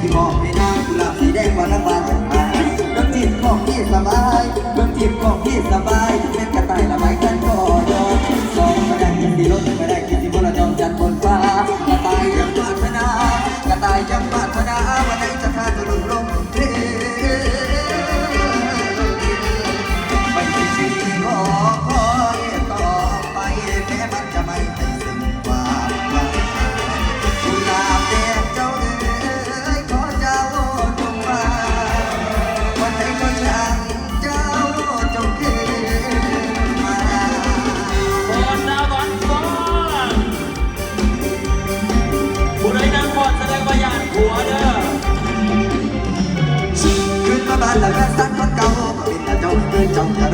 ที่มอบในน้ำกุหลาบสีแดงวันละวันน้ำจิตของพี่สบายน้ำจิตของพี่สบายเป็น là gác sát con cao bên là cháu trong chồng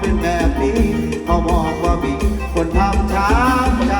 เป็นแบบนี้เขาบอกว่ามีคนทำช้ำใจ